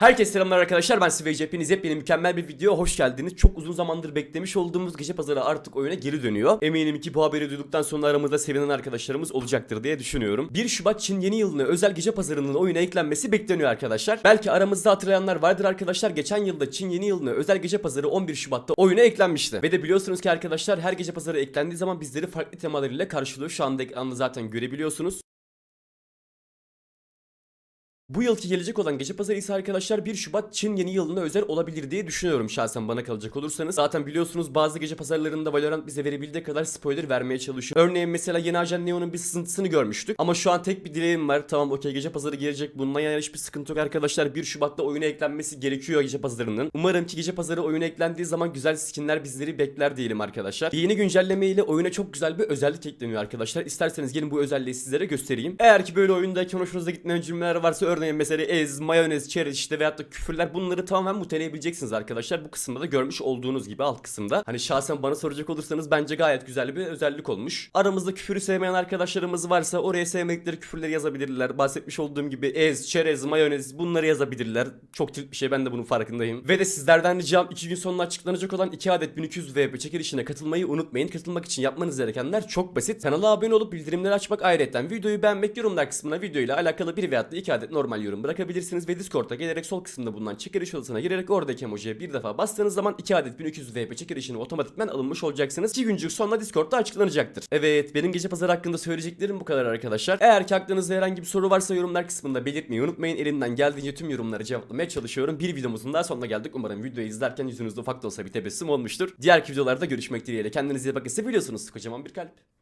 Herkese selamlar arkadaşlar ben Svej hepiniz hepiniz mükemmel bir video hoş geldiniz. Çok uzun zamandır beklemiş olduğumuz gece pazarı artık oyuna geri dönüyor. Eminim ki bu haberi duyduktan sonra aramızda sevinen arkadaşlarımız olacaktır diye düşünüyorum. 1 Şubat Çin yeni yılına özel gece pazarının oyuna eklenmesi bekleniyor arkadaşlar. Belki aramızda hatırlayanlar vardır arkadaşlar. Geçen yılda Çin yeni yılına özel gece pazarı 11 Şubat'ta oyuna eklenmişti. Ve de biliyorsunuz ki arkadaşlar her gece pazarı eklendiği zaman bizleri farklı temalarıyla karşılıyor. Şu anda ekranda zaten görebiliyorsunuz. Bu yılki gelecek olan gece pazarı ise arkadaşlar 1 Şubat Çin yeni yılına özel olabilir diye düşünüyorum şahsen bana kalacak olursanız. Zaten biliyorsunuz bazı gece pazarlarında Valorant bize verebildiği kadar spoiler vermeye çalışıyor. Örneğin mesela yeni ajan Neo'nun bir sızıntısını görmüştük. Ama şu an tek bir dileğim var. Tamam okey gece pazarı gelecek. Bundan yana hiçbir sıkıntı yok arkadaşlar. 1 Şubat'ta oyuna eklenmesi gerekiyor gece pazarının. Umarım ki gece pazarı oyuna eklendiği zaman güzel skinler bizleri bekler diyelim arkadaşlar. Yeni güncelleme ile oyuna çok güzel bir özellik ekleniyor arkadaşlar. İsterseniz gelin bu özelliği sizlere göstereyim. Eğer ki böyle oyundayken hoşunuza gitmeyen cümleler varsa örneğin mesela ez, mayonez, çerez işte veyahut da küfürler bunları tamamen muteleyebileceksiniz arkadaşlar. Bu kısımda da görmüş olduğunuz gibi alt kısımda. Hani şahsen bana soracak olursanız bence gayet güzel bir özellik olmuş. Aramızda küfürü sevmeyen arkadaşlarımız varsa oraya sevmedikleri küfürleri yazabilirler. Bahsetmiş olduğum gibi ez, çerez, mayonez bunları yazabilirler. Çok tilt bir şey ben de bunun farkındayım. Ve de sizlerden ricam 2 gün sonra açıklanacak olan 2 adet 1200 VP çekilişine katılmayı unutmayın. Katılmak için yapmanız gerekenler çok basit. Kanala abone olup bildirimleri açmak ayrıca videoyu beğenmek yorumlar kısmına video ile alakalı bir veyahut da 2 adet normal yorum bırakabilirsiniz ve Discord'a gelerek sol kısımda bulunan çekiliş odasına girerek oradaki emojiye bir defa bastığınız zaman 2 adet 1200 VP çekilişine otomatikmen alınmış olacaksınız. 2 güncük sonra Discord'da açıklanacaktır. Evet benim gece pazarı hakkında söyleyeceklerim bu kadar arkadaşlar. Eğer ki aklınızda herhangi bir soru varsa yorumlar kısmında belirtmeyi unutmayın. Elimden geldiğince tüm yorumları cevaplamaya çalışıyorum. Bir videomuzun daha sonuna geldik. Umarım videoyu izlerken yüzünüzde ufak da olsa bir tebessüm olmuştur. Diğer videolarda görüşmek dileğiyle. Kendinize iyi bakın. Seviyorsunuz. Kocaman bir kalp.